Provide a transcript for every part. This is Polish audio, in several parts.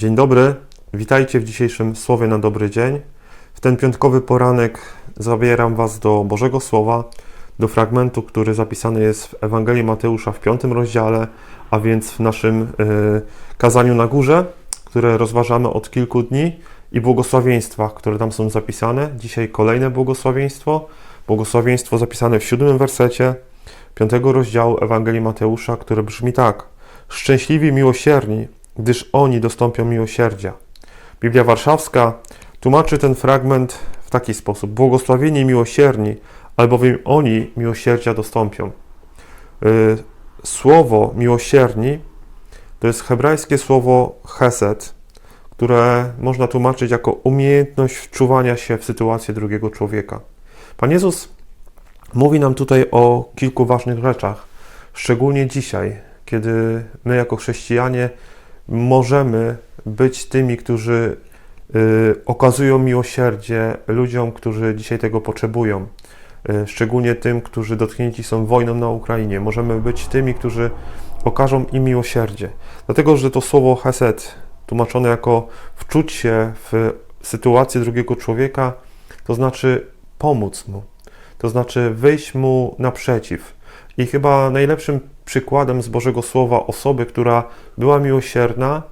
Dzień dobry, witajcie w dzisiejszym Słowie na dobry dzień. W ten piątkowy poranek zabieram Was do Bożego Słowa, do fragmentu, który zapisany jest w Ewangelii Mateusza w piątym rozdziale, a więc w naszym y, kazaniu na górze, które rozważamy od kilku dni i błogosławieństwach, które tam są zapisane. Dzisiaj kolejne błogosławieństwo, błogosławieństwo zapisane w siódmym wersecie piątego rozdziału Ewangelii Mateusza, które brzmi tak. Szczęśliwi miłosierni, gdyż oni dostąpią miłosierdzia. Biblia Warszawska tłumaczy ten fragment w taki sposób: Błogosławieni miłosierni, albowiem oni miłosierdzia dostąpią. Y, Słowo miłosierni to jest hebrajskie słowo chesed, które można tłumaczyć jako umiejętność wczuwania się w sytuację drugiego człowieka. Pan Jezus mówi nam tutaj o kilku ważnych rzeczach, szczególnie dzisiaj, kiedy my jako chrześcijanie możemy być tymi, którzy y, okazują miłosierdzie ludziom, którzy dzisiaj tego potrzebują. Y, szczególnie tym, którzy dotknięci są wojną na Ukrainie. Możemy być tymi, którzy okażą im miłosierdzie. Dlatego, że to słowo hesed, tłumaczone jako wczuć się w sytuację drugiego człowieka, to znaczy pomóc mu, to znaczy wyjść mu naprzeciw. I chyba najlepszym przykładem z Bożego Słowa osoby, która była miłosierna,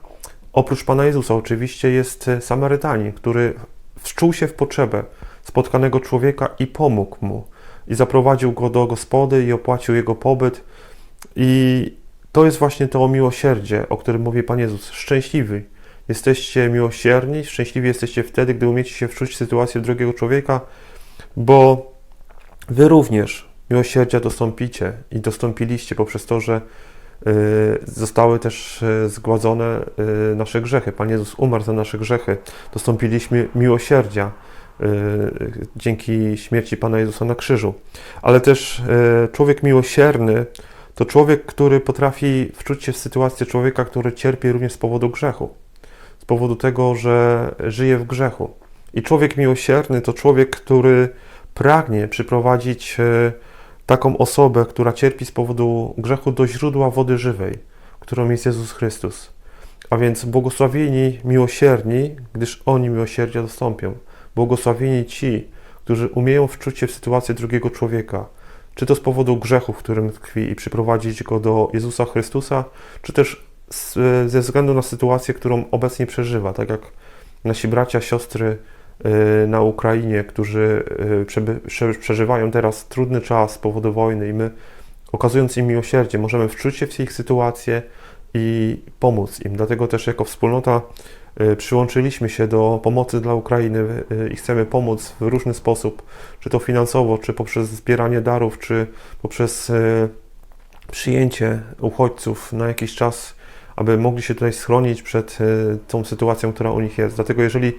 oprócz Pana Jezusa oczywiście, jest Samarytanin, który wczuł się w potrzebę spotkanego człowieka i pomógł mu. I zaprowadził go do gospody i opłacił jego pobyt. I to jest właśnie to miłosierdzie, o którym mówi Pan Jezus. Szczęśliwi jesteście miłosierni, szczęśliwi jesteście wtedy, gdy umiecie się wczuć w sytuację drugiego człowieka, bo Wy również miłosierdzia dostąpicie i dostąpiliście poprzez to, że y, zostały też y, zgładzone y, nasze grzechy. Pan Jezus umarł za nasze grzechy. Dostąpiliśmy miłosierdzia dzięki śmierci Pana Jezusa na krzyżu. Ale też człowiek miłosierny to człowiek, który potrafi wczuć się w sytuację człowieka, który cierpi również z powodu grzechu. Z powodu tego, że żyje w grzechu. I człowiek miłosierny to człowiek, który pragnie przyprowadzić taką osobę, która cierpi z powodu grzechu do źródła wody żywej, którą jest Jezus Chrystus. A więc błogosławieni miłosierni, gdyż oni miłosierdzia dostąpią. Błogosławieni ci, którzy umieją wczuć się w sytuację drugiego człowieka, czy to z powodu grzechu, w którym tkwi i przyprowadzić go do Jezusa Chrystusa, czy też ze względu na sytuację, którą obecnie przeżywa, tak jak nasi bracia, siostry na Ukrainie, którzy y, przeżywają teraz trudny czas z powodu wojny i my, okazując im miłosierdzie, możemy wczuć się w ich sytuację i pomóc im. Dlatego też jako wspólnota y, przyłączyliśmy się do pomocy dla Ukrainy i chcemy pomóc w różny sposób, czy to finansowo, czy poprzez zbieranie darów, czy poprzez przyjęcie uchodźców na jakiś czas, aby mogli się tutaj schronić przed tą sytuacją, która u nich jest. Dlatego jeżeli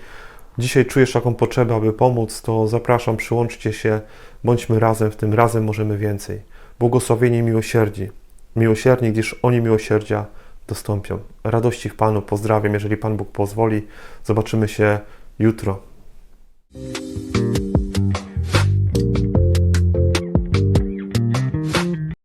dzisiaj czujesz taką potrzebę, aby pomóc, to zapraszam, przyłączcie się, bądźmy razem w tym, razem możemy więcej. Błogosławieni miłosierdzi, miłosierni, gdyż oni miłosierdzia dostąpią. Radości w Panu, pozdrawiam, jeżeli Pan Bóg pozwoli. Zobaczymy się jutro.